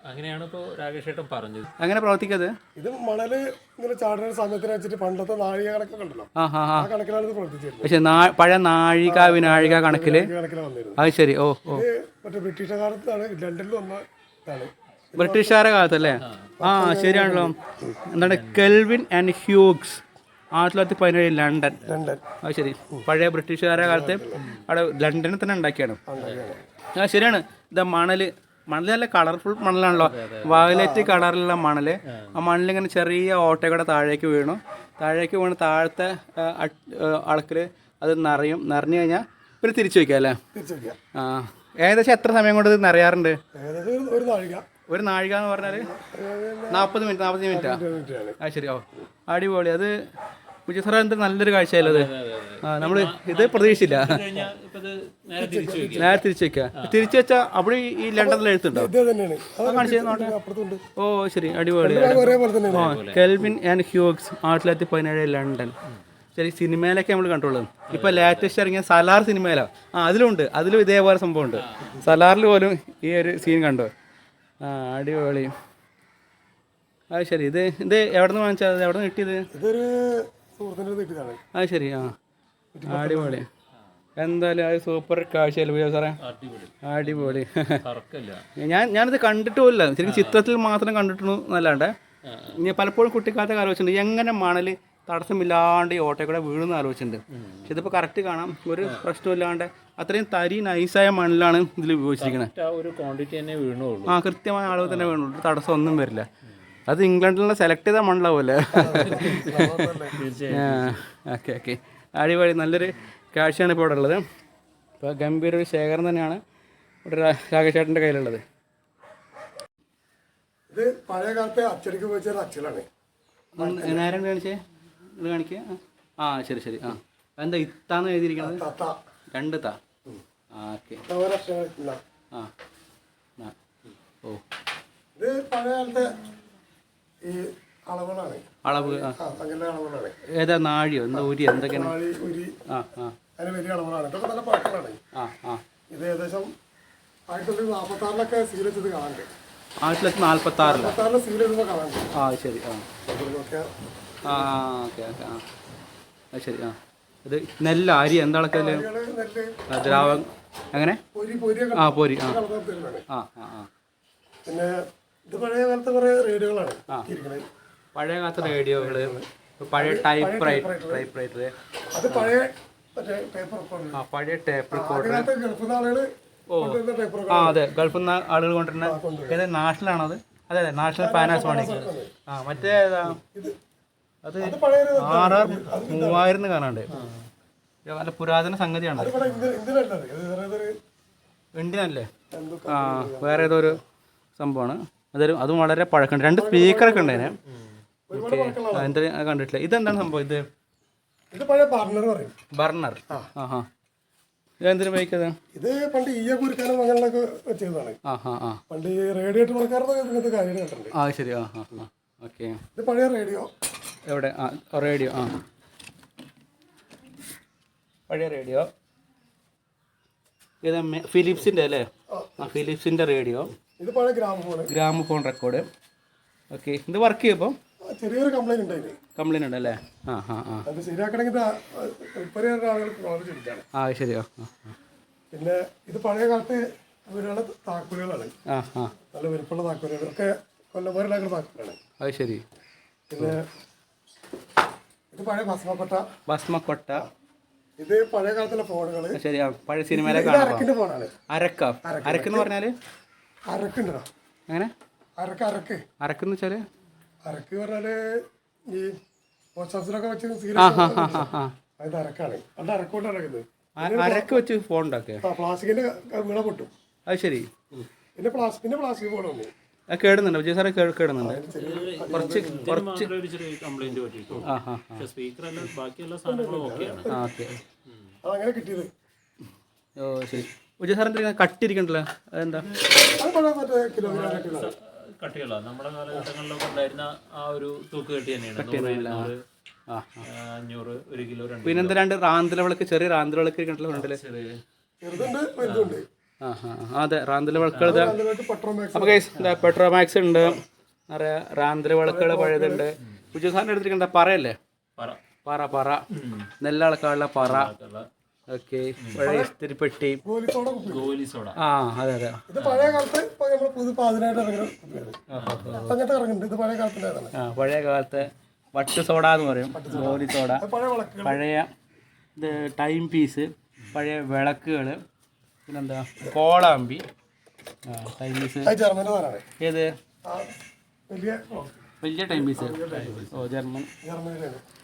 അങ്ങനെയാണ് ഇപ്പോ രാകേഷേട്ടൻ പറഞ്ഞത്. അങ്ങനെ പ്രവർത്തിക്കത്? ഇത് മണൽ ഇങ്ങനെ ചാടുന്ന സമയത്തിന് വെച്ചിട്ട് പണ്ടത്തെ നാഴിക കണക്കൊക്കെ ഉണ്ടല്ലോ. ആ ഹാ ഹാ ആ കണക്കിലാണ് ഇത് പ്രവർത്തിച്ചിരുന്നത്. പക്ഷെ നാ പഴയ നാഴിക വിനാഴിക കണക്കിൽ കണക്കിലാണ് വന്നിരുന്നത് അത് ശരി. ഓ ഓ. ഇത് മറ്റേ ബ്രിട്ടീഷ് കാലത്താണ് ലണ്ടനിൽ വന്ന ഇതാണ്. ബ്രിട്ടീഷുകാരെ കാലത്തല്ലേ? ആ ശരിയാണല്ലോ. എന്താണ് കെൽവിൻ ആൻഡ് ഹ്യൂഗ്സ്. ആയിരത്തി തൊള്ളായിരത്തി പതിനേഴ് ലണ്ടൻ. ലണ്ടൻ. അത് ശരി. പഴയ ബ്രിട്ടീഷുകാരുടെ കാലത്ത് അവിടെ ലണ്ടനിൽ തന്നെ ഉണ്ടാക്കിയാണ്. ആ ശരിയാണ്. ഇത് മണൽ. മണൽ നല്ല കളർഫുൾ മണലാണല്ലോ. വയലറ്റ് കളറിലുള്ള മണൽ ആ മണലിങ്ങനെ ചെറിയ ഓട്ടയുടെ താഴേക്ക് വീണു. താഴേക്ക് വീണ് താഴത്തെ അളക്കിൽ അത് നിറയും. നിറഞ്ഞു കഴിഞ്ഞാൽ പിന്നെ തിരിച്ചു വയ്ക്കുക അല്ലേ? ആ. ഏകദേശം എത്ര സമയം കൊണ്ട് ഇത് നിറയാറുണ്ട്? ഒരു നാഴിക. ഒരു നാഴിക എന്ന് പറഞ്ഞാൽ നാൽപ്പത് മിനിറ്റ് നാൽപ്പത് മിനിറ്റാ? ആ ശരി. ഓ. അടിപൊളി. അത് വിജയ് സാറേ എന്ത് നല്ലൊരു കാഴ്ചയല്ലേ അത് ആ നമ്മൾ ഇത് പ്രതീക്ഷിച്ചില്ല. നേരെ തിരിച്ചു വെക്കുക. തിരിച്ചു വെച്ചാൽ അവിടെ ഈ- ലണ്ടനിൽ എഴുത്തുണ്ടോ? ഓ ശരി. അടിപൊളി. കെൽവിൻ ആൻഡ് ഹ്യൂഗ്സ് ആയിരത്തി തൊള്ളായിരത്തി പതിനേഴ് ലണ്ടൻ. ശരി സിനിമയിലൊക്കെ നമ്മൾ കണ്ടുള്ളത് ഇപ്പൊ ലേറ്റസ്റ്റ് ഇറങ്ങിയ സലാർ സിനിമയിലോ? ആ അതിലുണ്ട് അതിലും ഇതേപോലെ സംഭവമുണ്ട്. സലാറിൽ പോലും ഈ ഒരു സീൻ കണ്ടു? ആ അടിപൊളി. അത് ശരി. ഇത് ഇത് എവിടെ നിന്ന് വാങ്ങിച്ചത്? എവിടെ നിന്ന് കിട്ടിയത്? ഇതൊരു അത് ശരി ആ. അടിപൊളി. എന്തായാലും അത് സൂപ്പർ കാഴ്ചയല്ലേ സാറേ? അടിപൊളി. ഞാൻ ഞാനിത് കണ്ടിട്ട് പോലില്ല ശരിക്കും ചിത്രത്തിൽ മാത്രം കണ്ടിട്ടുള്ളൂ എന്നല്ലാണ്ട്. ഞാൻ പലപ്പോഴും കുട്ടിക്കാലത്തെ ആലോചിച്ചിട്ടുണ്ട് എങ്ങനെ മണൽ തടസ്സമില്ലാണ്ട് ഈ ഓട്ടയിൽ കൂടെ വീഴുന്ന ആലോചിച്ചിട്ടുണ്ട്. പക്ഷെ ഇതിപ്പോൾ കറക്റ്റ് കാണാം. ഒരു പ്രശ്നമില്ലാണ്ട് അത്രയും തരി നൈസായ മണലാണ് ഇതിൽ ഉപയോഗിച്ചിരിക്കുന്നത് ആ ഒരു ക്വാണ്ടിറ്റി തന്നെ വീണുള്ളൂ. ആ കൃത്യമായ അളവ് തന്നെ വീണുള്ളൂ. തടസ്സം ഒന്നും വരില്ല. അത് ഇംഗ്ലണ്ടിലുള്ള സെലക്ട് ചെയ്താൽ മണ്ണാവുമല്ലേ ഓക്കെ ഓക്കെ. അടിപൊളി നല്ലൊരു കാഴ്ചയാണ് ഇപ്പോൾ ഇവിടെ ഉള്ളത്. ഇപ്പോൾ ഗംഭീര ഒരു ശേഖരം തന്നെയാണ് ഇവിടെ രാകേഷ് ചേട്ടന്റെ കയ്യിലുള്ളത്. ഇത് പഴയ കാലത്തെ അച്ചടിക്ക് ഒരു അച്ചലാണ്. നേരം കാണിച്ചേ? ഇത് കാണിക്കുക ആ ശരി ശരി. ആ. എന്താ ഇത്താന്ന് എഴുതിയിരിക്കുന്നത് രണ്ട് താ. ആ ഓക്കെ. ആ. ഓ. ഇത് പഴയ കാലത്തെ ഈ അളവുകളാണ്. അളവ് ആ. ആ അങ്ങനെ അളവുകളാണ്. ഏതാ നാഴിയോ? എന്താ ഉരി? എന്തൊക്കെയാണ്? നാഴി ഉരി. ആ ആ. അങ്ങനെ വലിയ അളവുകളാണ്. ഇതൊക്കെ നല്ല പഴക്കങ്ങളാണ് ആ ആ. ഇത് ഏകദേശം ആയിരത്തി തൊള്ളായിരത്തി നാൽപ്പത്തി ആറിലൊക്കെ സീൽ വെച്ചത് കാണാണ്ട് ആയിരത്തി തൊള്ളായിരത്തി നാൽപ്പത്തി ആറിൽ നാൽപ്പത്തി ആറിൽ സീൽ വെച്ചപ്പോൾ കാണാണ്ട് ആ ശരി ആ. ഇതൊക്കെ ആ ഓക്കെ ഓക്കെ ആ. അത് ശരി ആ. ഇത് നെല്ല് അരി എന്താളൊക്കെ അങ്ങനെ നെല്ല് ആ, ദ്രാവകം. പൊരി. പൊരിയൊക്കെ ആ പോരി ആ. ആ ആ ആ. പിന്നെ ഇത് പഴയ കാലത്തെ റേഡിയോകൾ റേഡിയോകളാണ് ഇരിക്കുന്നത് പഴയ കാലത്തെ റേഡിയോകൾ പഴയ ടൈപ്പ് റൈറ്റ് ടൈപ്പ് റൈറ്റർ അത് പഴയ ആ പഴയ ടേപ്പ് റെക്കോർഡർ ഗൾഫിൽ ആളുകൾ ആ അതെ. ഗൾഫിൽ നിന്ന് ആളുകൾ കൊണ്ടുവരുന്ന ഏത് നാഷണൽ ആണത് അതെ അതെ. നാഷണൽ പാനാസോണിക് ആ മറ്റേ ഏതാ? അത് അത് ആർ ആർ മൂവായിരം കാണാണ്ട് നല്ല പുരാതന സംഗതിയാണ്. ഇന്ത്യനല്ലേ ആ വേറെ ഏതോ ഒരു സംഭവമാണ്. അതൊരു അതും വളരെ പഴക്കമുണ്ട്. രണ്ട് സ്പീക്കറൊക്കെ ഉണ്ട് അതിന് കണ്ടിട്ടില്ല. ഇതെന്താണ് സംഭവം? ഇത് ഇത് പഴയ ബർണർ പറയും. ബർണർ. ആ. ഹാ ഇത് പണ്ട് ഈയ കുരുക്കാനും അങ്ങനെയൊക്കെ ചെയ്തതാണ് ആ ഹാ ആ. പണ്ട് ഈ റേഡിയേറ്റർ പണക്കാരൊക്കെ ഇങ്ങനത്തെ കാര്യം കണ്ടിട്ടുണ്ട് ആ ശരി. ആ ആ ആ. ഓക്കെ. ഇത് പഴയ റേഡിയോ. എവിടെ? ആ റേഡിയോ ആ. പഴയ റേഡിയോ. ഇത് ഫിലിപ്സിന്റെ അല്ലേ? ആ. ഫിലിപ്സിന്റെ റേഡിയോ. ഇത് പഴയ ഗ്രാമഫോൺ റെക്കോർഡ്. ഓക്കെ ഇത് വർക്ക് ചെയ്യുമ്പോൾ ചെറിയൊരു കംപ്ലൈന്റ് ഉണ്ടായി കംപ്ലൈന്റ് ഉണ്ട് അല്ലേ? ആ ആ ആ. അത് ശരിയാക്കണമെങ്കിൽ ഇത് റിപ്പയർ ആളുകൾക്ക് വളരെ ചുരുക്കാണ് ആ ശരിയോ. പിന്നെ ഇത് പഴയ കാലത്ത് വീടുകളുടെ താക്കോലുകളാണ്. ആ ആ. നല്ല വലുപ്പമുള്ള താക്കോലുകൾ. ഒക്കെ താക്കോലാണ് അത് ശരി. പിന്നെ ഇത് പഴയ ഭസ്മക്കൊട്ട. ഇത് പഴയ കാലത്തുള്ള ഫോണുകൾ ആ, ശരി ആ പഴയ സിനിമയിലെ അരക്കിന്റെ ഫോണാണ്. അരക്ക. അരക്കെന്ന് പറഞ്ഞാൽ അരക്കുണ്ടോ? എങ്ങനെ? അരക്ക് അരക്ക്. അരക്കെന്ന് വെച്ചാൽ? അരക്ക് പറഞ്ഞാൽ ഈ പോസ്റ്റ് ഓഫീസിലൊക്കെ വെച്ച് അത് അരക്കാണ്. അത് അരക്കോട്ട് അരക്കുന്നത്. അരക്ക് വെച്ച് ഫോൺ ഉണ്ടാക്കുക. പ്ലാസ്റ്റിക്കിന്റെ വീണ പൊട്ടും. അത് ശരി. പിന്നെ പ്ലാസ്റ്റിക് പിന്നെ പ്ലാസ്റ്റിക് ഫോൺ വന്നു കേടുന്നുണ്ട്. വിജയ സാറേ കേടുന്നുണ്ട്. കുറച്ച് പക്ഷെ സ്പീക്കർ അല്ല ബാക്കിയുള്ള സാധനങ്ങളും ഓക്കെയാണ്. ഓക്കെ. അതങ്ങനെ കിട്ടിയത്. ഓ ശരി. വിജയ് സാറിന്റെ ഇങ്ങനെ കട്ടിരിക്കണ്ടല്ലോ? അതെന്താ? കട്ടിയുള്ള നമ്മുടെ കാലഘട്ടങ്ങളിലൊക്കെ ഉണ്ടായിരുന്ന ആ ഒരു തൂക്ക് കെട്ടി തന്നെയാണ്. അഞ്ഞൂറ് ഒരു കിലോ രണ്ട് പിന്നെന്താ രണ്ട് റാന്തല വിളക്ക് ചെറിയ റാന്തല വിളക്ക് ഇരിക്കണ്ടല്ലോ ഫ്രണ്ടിൽ? ചെറിയ. ചെറുതുണ്ട് വലുതുണ്ട് ആ. അതെ റാന്തല വിളക്കുകൾ ഇതാ. അതിലോട്ട് പെട്രോമാക്സ് എന്താ പെട്രോമാക്സ് ഉണ്ട് നിറയെ റാന്തല വിളക്കുകൾ പഴയതുണ്ട്. വിജയ് സാറിന്റെ എടുത്തിരിക്കണ്ട പറയല്ലേ? പറ. പറ പറ. നെല്ലളക്കാനുള്ള പറ. ഓക്കെ. പഴയ ഇസ്തിരിപ്പെട്ടി. ഗോലിത്തോടെ ഗോലി സോഡ. ആ അതെ അതെ. ഇത് പഴയ കാലത്ത് നമ്മൾ പുതു അങ്ങനത്തെ ഇറങ്ങുന്നുണ്ട്. ഇത് പഴയ ആ പഴയ കാലത്തെ വട്ട് സോഡ എന്ന് പറയും. ഗോലി സോഡ. പഴയ ഇത് ടൈം പീസ് പഴയ വിളക്കുകൾ പിന്നെന്താ? കോളാമ്പി. ആ ടൈം പീസ്. ഏത്? വലിയ വലിയ ടൈം പീസ്. ഓ ജർമ്മൻ.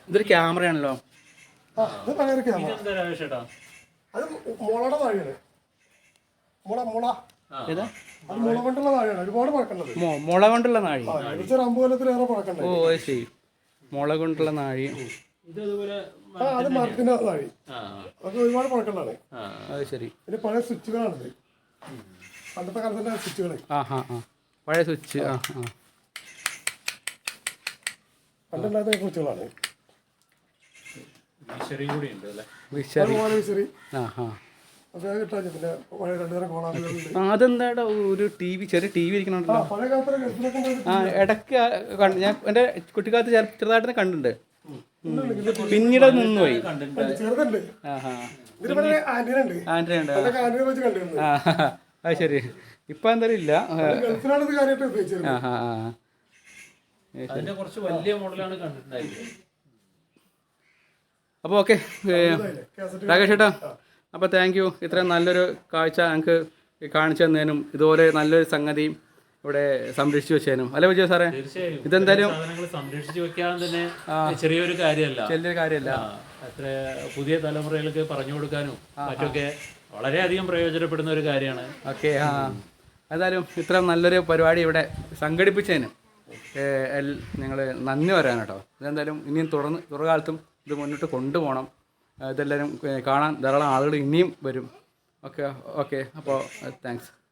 ഇതൊരു ക്യാമറയാണല്ലോ. ആ പലചരക്ക് ക്യാമറ അത് മുളയുടെ താഴെയാണ്. മുള മുള. ഏതാ? അത് മുള കൊണ്ടുള്ള താഴെയാണ്. ഒരുപാട് പഴക്കണ്ടത് മോ മുള കൊണ്ടുള്ള നാഴി. ഏകദേശം ഒരു അമ്പത് കൊല്ലത്തിലേറെ പഴക്കമുണ്ട്. ഓ അത് ശരി. മുള കൊണ്ടുള്ള നാഴി. ഇത് അതുപോലെ ആ അത് മരത്തിന്റെ താഴെ. ആ അതൊക്കെ ഒരുപാട് പഴക്കമുള്ളതാണ്. ആ അത് ശരി. പിന്നെ പഴയ സ്വിച്ചുകളാണിത്. പണ്ടത്തെ കാലത്തിന്റെ സ്വിച്ചുകൾ ആ പഴയ സ്വിച്ച് ആ ആ. പണ്ടുണ്ടായിരുന്ന സ്വിച്ചുകളാണ്. വിശറി ആ ആ അതെന്താടാ ഒരു ടി വി ചെറിയ ടി വി ഗൾഫിലൊക്കെ ആ ഇടയ്ക്ക് ഞാൻ എന്റെ കുട്ടിക്കാലത്ത് ചെറു- ചെറുതായിട്ട് കണ്ടിട്ടുണ്ട്. ഉം. പിന്നീട് നിന്നുപോയി. ചെറുതുണ്ട്. ആ അത് ശരി. ഇപ്പൊ എന്തായാലും ഇല്ല. അതിന്റെ കുറച്ച് വലിയ മോഡലാണ് കണ്ടിട്ടുണ്ടായിരുന്നത്. അപ്പോൾ ഓക്കെ രാകേഷ് ചേട്ടാ അപ്പോൾ താങ്ക് യു ഇത്രയും നല്ലൊരു കാഴ്ച ഞങ്ങൾക്ക് കാണിച്ചു തന്നതിനും ഇതുപോലെ നല്ലൊരു സംഗതി ഇവിടെ സംരക്ഷിച്ചു വെച്ചതിനും. അല്ലേ വിജയ സാറേ? ഇതെന്തായാലും സംരക്ഷിച്ചു വെക്കാൻ തന്നെ ചെറിയൊരു കാര്യമല്ല. ചെറിയൊരു കാര്യമല്ല. അത്ര പുതിയ തലമുറകൾക്ക് പറഞ്ഞു കൊടുക്കാനും മറ്റൊക്കെ വളരെയധികം പ്രയോജനപ്പെടുന്ന ഒരു കാര്യമാണ്. ഓക്കെ ആ. ഏതായാലും ഇത്ര നല്ലൊരു പരിപാടി ഇവിടെ സംഘടിപ്പിച്ചതിനും ഞങ്ങൾ നന്ദി പറയാൻ കേട്ടോ ഇതെന്തായാലും ഇനിയും തുടർന്ന് തുടർകാലത്തും ഇത് മുന്നോട്ട് കൊണ്ടുപോകണം. ഇതെല്ലാവരും കാണാൻ ധാരാളം ആളുകൾ ഇനിയും വരും. Okay okay. അപ്പോൾ താങ്ക്സ്.